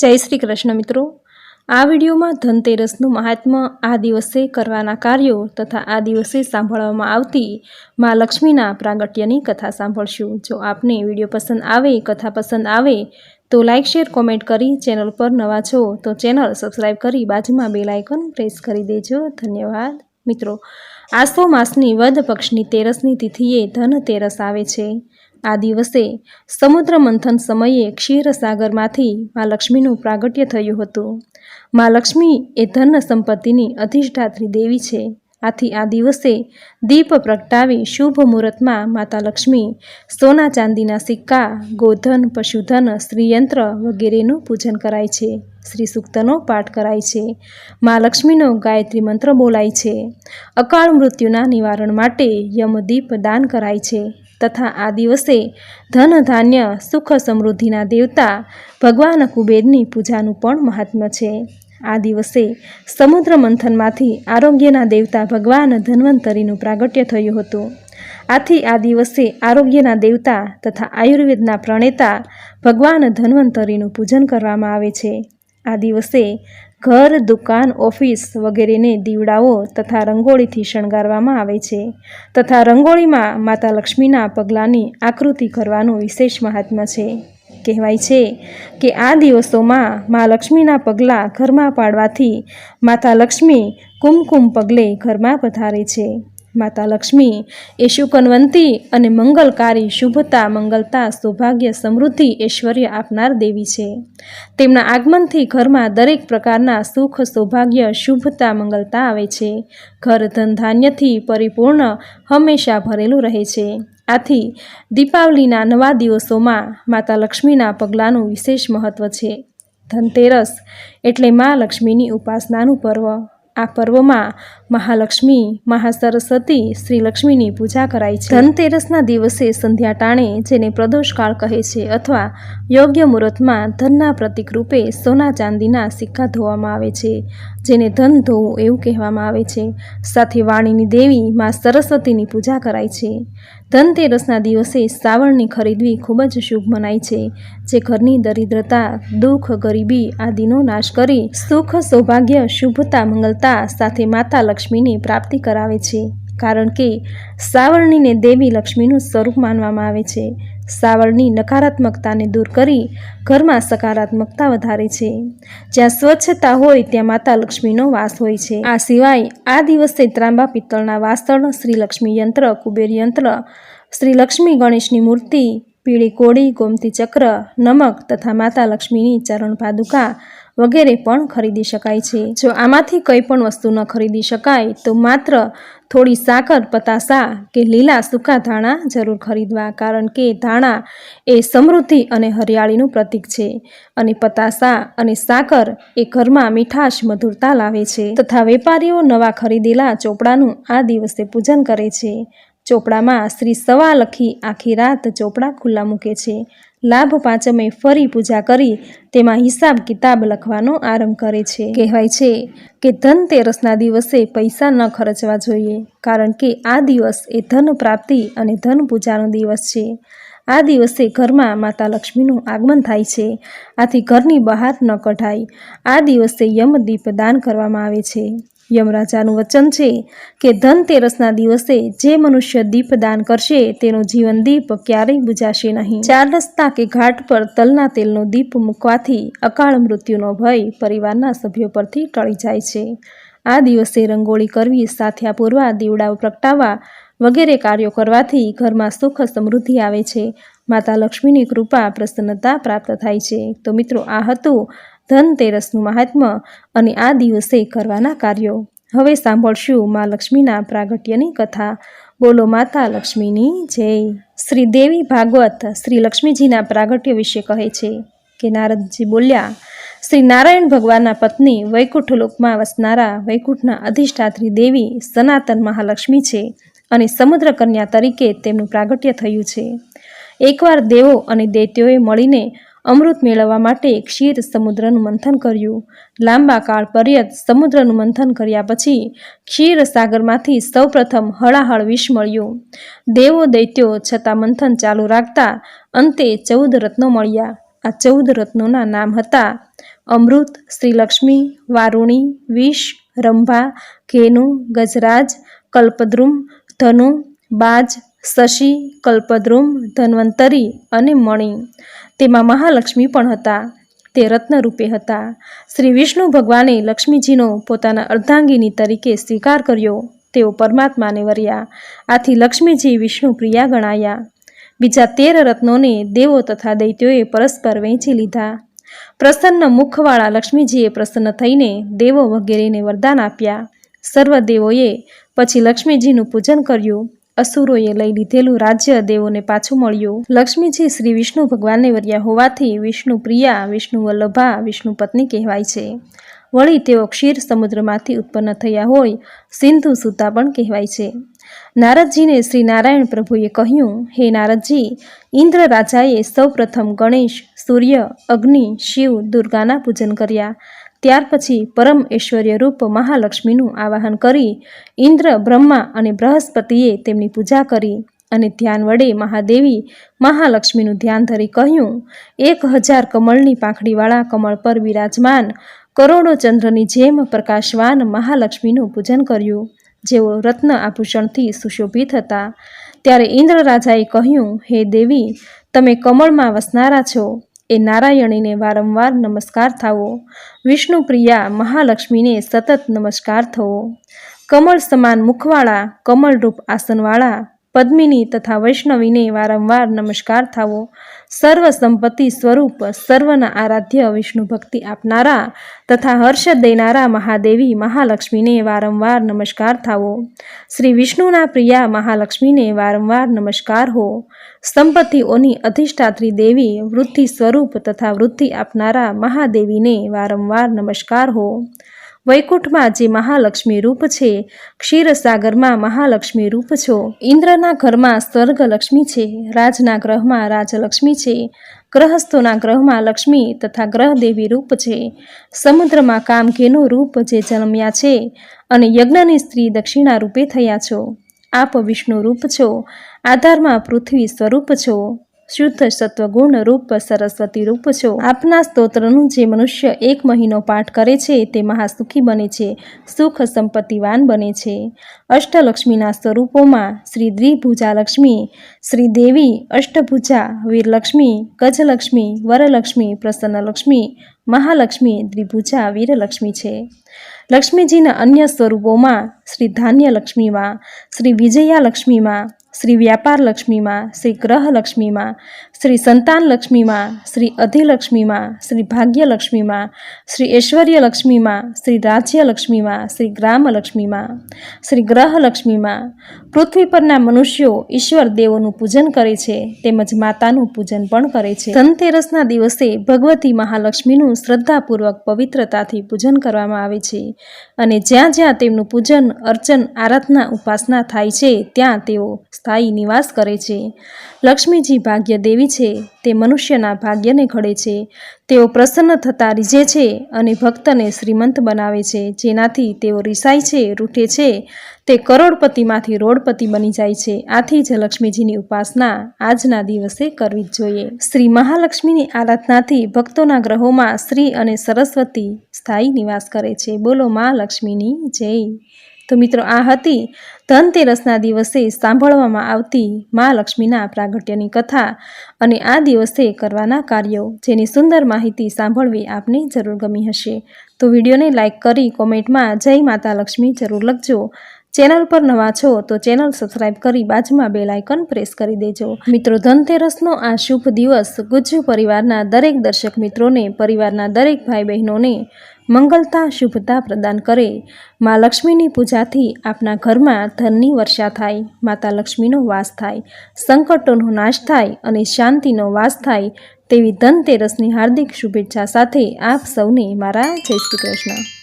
જય શ્રી કૃષ્ણ મિત્રો. આ વિડીયોમાં ધનતેરસનું મહાત્મ્ય આ દિવસે કરવાના કાર્યો તથા આ દિવસે સાંભળવામાં આવતી મા લક્ષ્મીના પ્રાગટ્યની કથા સાંભળશું. જો આપને વીડિયો પસંદ આવે, કથા પસંદ આવે, તો લાઇક શેર, કોમેન્ટ કરી ચેનલ પર નવા છો, તો ચેનલ સબસ્ક્રાઈબ કરી બાજુમાં બેલ આઇકન પ્રેસ કરી દેજો. ધન્યવાદ મિત્રો. આસો માસની વદ પક્ષની તેરસની તિથિએ ધનતેરસ આવે છે. આ દિવસે સમુદ્ર મંથન સમયે ક્ષીરસાગરમાંથી મા લક્ષ્મીનું પ્રાગટ્ય થયું હતું. મા લક્ષ્મી એ ધન સંપત્તિની અધિષ્ઠાત્રી દેવી છે. આથી આ દિવસે દીપ પ્રગટાવી શુભ મુહૂર્તમાં માતા લક્ષ્મી સોના ચાંદીના સિક્કા, ગોધન, પશુધન શ્રીયંત્ર વગેરેનું પૂજન કરાય છે. શ્રી સૂક્તનો પાઠ કરાય છે. મા લક્ષ્મીનો ગાયત્રી મંત્ર બોલાય છે. અકાળ મૃત્યુના નિવારણ માટે યમદીપ દાન કરાય છે. તથા આ દિવસે ધન, ધાન્ય, સુખ સમૃદ્ધિના દેવતા ભગવાન કુબેરની પૂજાનું પણ મહાત્મ્ય છે. આ દિવસે સમુદ્ર મંથનમાંથી આરોગ્યના દેવતા ભગવાન ધન્વંતરીનું પ્રાગટ્ય થયું હતું. આથી આ દિવસે આરોગ્યના દેવતા તથા આયુર્વેદના પ્રણેતા ભગવાન ધન્વંતરીનું પૂજન કરવામાં આવે છે. આ દિવસે ઘર, દુકાન, ઓફિસ વગેરેને દીવડાઓ તથા રંગોળીથી શણગારવામાં આવે છે તથા રંગોળીમાં માતા લક્ષ્મીના પગલાંની આકૃતિ કરવાનું વિશેષ મહાત્મ્ય છે. કહેવાય છે કે આ દિવસોમાં મા લક્ષ્મીના પગલાં ઘરમાં પાડવાથી માતા લક્ષ્મી કુમકુમ પગલે ઘરમાં પધારે છે. માતા લક્ષ્મી એ શુકનવંતી અને મંગલકારી શુભતા, મંગલતા, સૌભાગ્ય, સમૃદ્ધિ, ઐશ્વર્ય આપનાર દેવી છે. તેમના આગમનથી ઘરમાં દરેક પ્રકારના સુખ, સૌભાગ્ય, શુભતા, મંગલતા આવે છે. ઘર ધન ધાન્યથી પરિપૂર્ણ હંમેશા ભરેલું રહે છે. આથી દીપાવલીના નવા દિવસોમાં માતા લક્ષ્મીના પગલાંનું વિશેષ મહત્ત્વ છે. ધનતેરસ એટલે મા લક્ષ્મીની ઉપાસનાનું પર્વ. આ પર્વમાં મહાલક્ષ્મી, મહાસરસ્વતી, શ્રીલક્ષ્મીની પૂજા કરાય છે. ધનતેરસના દિવસે સંધ્યા ટાણે જેને પ્રદોષકાળ કહે છે અથવા યોગ્ય મુહૂર્તમાં ધનના પ્રતિક રૂપે સોના ચાંદીના સિક્કા ધોવામાં આવે છે. જેને ધન ધોવું એવું કહેવામાં આવે છે. સાથે વાણીની દેવી મા સરસ્વતીની પૂજા કરાય છે. ધનતેરસના દિવસે શ્રાવણની ખરીદવી ખૂબ જ શુભ મનાય છે. જે ઘરની દરિદ્રતા, દુઃખ, ગરીબી આદિનો નાશ કરી સુખ, સૌભાગ્ય, શુભતા, મંગલતા સાથે માતા લક્ષ્મીની પ્રાપ્તિ કરાવે છે. કારણ કે સાવરણીને દેવી લક્ષ્મીનું સ્વરૂપ માનવામાં આવે છે. સાવરણી નકારાત્મકતાને દૂર કરી ઘરમાં સકારાત્મકતા વધારે છે. જ્યાં સ્વચ્છતા હોય ત્યાં માતા લક્ષ્મીનો વાસ હોય છે. આ સિવાય આ દિવસે ત્રાંબા પિત્તળના વાસણ શ્રી યંત્ર, કુબેર યંત્ર શ્રી લક્ષ્મી ગણેશની મૂર્તિ, પીળી કોળી, ગોમતી ચક્ર, નમક તથા માતા લક્ષ્મીની ચરણ પાદુકા વગેરે પણ ખરીદી શકાય છે. જો આમાંથી કંઈ પણ વસ્તુ ન ખરીદી શકાય, તો માત્ર થોડી સાકર, પતાસા કે લીલા સૂકા ધાણા જરૂર ખરીદવા, કારણ કે ધાણા એ સમૃદ્ધિ અને હરિયાળીનું પ્રતીક છે અને પતાસા અને સાકર એ ઘરમાં મીઠાશ, મધુરતા લાવે છે. તથા વેપારીઓ નવા ખરીદેલા ચોપડાનું આ દિવસે પૂજન કરે છે. ચોપડામાં શ્રી સવા લખી આખી રાત ચોપડા ખુલ્લા મૂકે છે. લાભ પાંચમે ફરી પૂજા કરી, તેમાં હિસાબ કિતાબ લખવાનો આરંભ કરે છે. કહેવાય છે કે ધનતેરસના દિવસે પૈસા ન ખર્ચવા જોઈએ, કારણ કે આ દિવસ એ ધન પ્રાપ્તિ અને ધન પૂજાનો દિવસ છે. આ દિવસે ઘરમાં માતા લક્ષ્મીનું આગમન થાય છે, આથી ઘરની બહાર ન કઢાય. આ દિવસે યમદીપ દાન કરવામાં આવે છે. યમરાજાનું વચન છે કે ધનતેરસના દિવસે જે મનુષ્ય દીપ દાન કરશે, તેનો જીવન દીપ ક્યારેય બુજાશે નહીં. ચાર રસ્તા કે ઘાટ પર તલના તેલનો દીપ મૂકવાથી અકાળ મૃત્યુનો ભય પરિવારના સભ્યો પરથી ટળી જાય છે. આ દિવસે રંગોળી કરવી, સાથિયા પૂરવા, દીવડાઓ પ્રગટાવવા વગેરે કાર્યો કરવાથી ઘરમાં સુખ સમૃદ્ધિ આવે છે. માતા લક્ષ્મીની કૃપા પ્રસન્નતા પ્રાપ્ત થાય છે. તો મિત્રો, આ હતું ધનતેરસનું મહાત્મ્ય અને આ દિવસે કરવાના કાર્યો. હવે સાંભળશું મા લક્ષ્મીના પ્રાગટ્યની કથા. બોલો માતા લક્ષ્મીની જય. શ્રી દેવી ભાગવત શ્રી લક્ષ્મીજીના પ્રાગટ્ય વિશે કહે છે કે નારદજી બોલ્યા, શ્રી નારાયણ ભગવાનના પત્ની વૈકુંઠ લોકમાં વસનારા વૈકુંઠના અધિષ્ઠાત્રી દેવી સનાતન મહાલક્ષ્મી છે. અને સમુદ્ર કન્યા તરીકે તેમનું પ્રાગટ્ય થયું છે. એકવાર દેવો અને દૈત્યોએ મળીને અમૃત મેળવવા માટે ક્ષીર સમુદ્રનું મંથન કર્યું. લાંબા કાળ પર્યત સમુદ્રનું મંથન કર્યા પછી ક્ષીર સાગરમાંથી સૌપ્રથમ હળાહળ વિષ મળ્યું. દેવો દૈત્યો છતાં મંથન ચાલુ રાખતા અંતે ચૌદ રત્નો મળ્યા. આ ચૌદ રત્નોના નામ હતા અમૃત, શ્રીલક્ષ્મી, વારુણી, વિષ, રંભા, ઘેનુ, ગજરાજ, કલ્પદ્રુમ ધનુ, બાજ, શશી, કલ્પદ્રુમ, ધન્વંતરી અને મણિ. તેમાં મહાલક્ષ્મી પણ હતા. તે રત્નરૂપે હતા. શ્રી વિષ્ણુ ભગવાને લક્ષ્મીજીનો પોતાના અર્ધાંગિની તરીકે સ્વીકાર કર્યો. તેઓ પરમાત્માને વર્યા. આથી લક્ષ્મીજી વિષ્ણુ પ્રિયા ગણાયા. બીજા તેર રત્નોને દેવો તથા દૈત્યોએ પરસ્પર વહેંચી લીધા. પ્રસન્ન મુખવાળા લક્ષ્મીજીએ પ્રસન્ન થઈને દેવો વગેરેને વરદાન આપ્યા. સર્વ દેવોએ પછી લક્ષ્મીજીનું પૂજન કર્યું. અસુરોએ લઈ લીધેલું રાજ્ય દેવોને પાછું મળ્યું. લક્ષ્મીજી શ્રી વિષ્ણુ ભગવાનને વર્યા હોવાથી વિષ્ણુ પ્રિયા, વિષ્ણુ વલ્લભા, વિષ્ણુ પત્ની કહેવાય છે. વળી તેઓ ક્ષીર સમુદ્રમાંથી ઉત્પન્ન થયા હોય, સિંધુ સુતા પણ કહેવાય છે. નારદજીને શ્રી નારાયણ પ્રભુએ કહ્યું, હે નારદજી, ઇન્દ્ર રાજાએ સૌપ્રથમ ગણેશ, સૂર્ય, અગ્નિ, શિવ, દુર્ગાના પૂજન કર્યા. ત્યાર પછી પરમ ઐશ્વર્યરૂપ મહાલક્ષ્મીનું આવાહન કરી ઇન્દ્ર, બ્રહ્મા અને બૃહસ્પતિએ તેમની પૂજા કરી અને ધ્યાન વડે મહાદેવી મહાલક્ષ્મીનું ધ્યાન ધરી કહ્યું, એક હજાર કમળની પાંખડીવાળા કમળ પર વિરાજમાન કરોડો ચંદ્રની જેમ પ્રકાશવાન મહાલક્ષ્મીનું પૂજન કર્યું. જેઓ રત્ન આભૂષણથી સુશોભિત હતા. ત્યારે ઇન્દ્ર રાજાએ કહ્યું, હે દેવી, તમે કમળમાં વસનારા છો. એ નારાયણીને વારંવાર નમસ્કાર થાવો. વિષ્ણુ પ્રિયા મહાલક્ષ્મીને સતત નમસ્કાર થવો. કમળ સમાન મુખવાળા, કમળરૂપ આસનવાળા પદ્મિની તથા વૈષ્ણવીને વારંવાર નમસ્કાર થાવો. સર્વ સંપત્તિ સ્વરૂપ સર્વના આરાધ્ય વિષ્ણુ ભક્તિ આપનારા તથા હર્ષ દેનારા મહાદેવી મહાલક્ષ્મીને વારંવાર નમસ્કાર થાવો. શ્રી વિષ્ણુના પ્રિયા મહાલક્ષ્મીને વારંવાર નમસ્કાર હો. સંપત્તિઓની અધિષ્ઠાત્રી દેવી વૃદ્ધિ સ્વરૂપ તથા વૃદ્ધિ આપનારા મહાદેવીને વારંવાર નમસ્કાર હો. વૈકુંઠમાં જે મહાલક્ષ્મી રૂપ છે. ક્ષીરસાગરમાં મહાલક્ષ્મી રૂપ છો. ઇન્દ્રના ઘરમાં સ્વર્ગલક્ષ્મી છે. રાજના ગ્રહમાં રાજલક્ષ્મી છે. ગ્રહસ્થોના ગ્રહમાં લક્ષ્મી તથા ગ્રહદેવી રૂપ છે. સમુદ્રમાં કામકેનું રૂપ જે જન્મ્યા છે અને યજ્ઞની સ્ત્રી દક્ષિણા રૂપે થયા છો. આપ વિષ્ણુ રૂપ છો. આધારમાં પૃથ્વી સ્વરૂપ છો. શુદ્ધ સત્વગુણ રૂપ સરસ્વતી રૂપ છો. આપના સ્તોત્રનું જે મનુષ્ય એક મહિનો પાઠ કરે છે, તે મહાસુખી બને છે, સુખ સંપત્તિવાન બને છે. અષ્ટલક્ષ્મીના સ્વરૂપોમાં શ્રી દ્વિભુજા લક્ષ્મી શ્રી દેવી અષ્ટભુજા, વીરલક્ષ્મી, ગજલક્ષ્મી, વરલક્ષ્મી, પ્રસન્નલક્ષ્મી, મહાલક્ષ્મી, દ્વિભુજા, વીરલક્ષ્મી છે. લક્ષ્મીજીના અન્ય સ્વરૂપોમાં શ્રી ધાન્ય લક્ષ્મીમાં શ્રી વિજયા લક્ષ્મીમાં શ્રી વ્યાપાર લક્ષ્મીમાં શ્રી ગ્રહ લક્ષ્મીમાં શ્રી સંતાન લક્ષ્મીમાં શ્રી અધિલક્ષ્મીમાં, શ્રી ભાગ્યલક્ષ્મીમાં, શ્રી ઐશ્વર્ય લક્ષ્મીમાં શ્રી રાજ્ય લક્ષ્મીમાં શ્રી ગ્રામ લક્ષ્મીમાં શ્રી ગ્રહ લક્ષ્મીમાં પૃથ્વી પરના મનુષ્યો ઈશ્વર દેવોનું પૂજન કરે છે, તેમજ માતાનું પૂજન પણ કરે છે. ધનતેરસના દિવસે ભગવતી મહાલક્ષ્મીનું શ્રદ્ધાપૂર્વક પવિત્રતાથી પૂજન કરવામાં આવે છે અને જ્યાં જ્યાં તેમનું પૂજન, અર્ચન, આરાધના, ઉપાસના થાય છે, ત્યાં તેઓ સ્થાયી નિવાસ કરે છે. લક્ષ્મીજી ભાગ્ય દેવી છે. તે મનુષ્યના ભાગ્યને ઘડે છે. તેઓ પ્રસન્ન થતા રીઝે છે અને ભક્તને શ્રીમંત બનાવે છે. જેનાથી તેઓ રીસાય છે, રૂઠે છે. તે કરોડપતિમાંથી રોડપતિ બની જાય છે. આથી જ લક્ષ્મીજીની ઉપાસના આજના દિવસે કરવી જ જોઈએ. શ્રી મહાલક્ષ્મીની આરાધનાથી ભક્તોના ગ્રહોમાં શ્રી અને સરસ્વતી સ્થાયી નિવાસ કરે છે. બોલો મા લક્ષ્મીની જય. તો મિત્રો આ હતી ધનતેરસના દિવસે સાંભળવામાં આવતી મા લક્ષ્મીના પ્રાગટ્યની કથા અને આ દિવસે કરવાના કાર્યો, જેની સુંદર માહિતી સાંભળવી આપને જરૂર ગમી હશે. તો વિડીયોને લાઇક કરી કોમેન્ટમાં જય માતા લક્ષ્મી જરૂર લખજો. ચેનલ પર નવા છો તો ચેનલ સબસ્ક્રાઇબ કરી બાજુમાં બેલ આઇકન પ્રેસ કરી દેજો. મિત્રો, ધનતેરસનો આ શુભ દિવસ ગુજ્જુ પરિવારના દરેક દર્શક મિત્રોને, પરિવારના દરેક ભાઈ બહેનોને મંગલતા, શુભતા પ્રદાન કરે. મા લક્ષ્મીની પૂજાથી આપના ઘરમાં ધનની વર્ષા થાય, માતા લક્ષ્મીનો વાસ થાય, સંકટોનો નાશ થાય અને શાંતિનો વાસ થાય તેવી ધનતેરસની હાર્દિક શુભેચ્છા સાથે આપ સૌને મારા જય શ્રી કૃષ્ણ.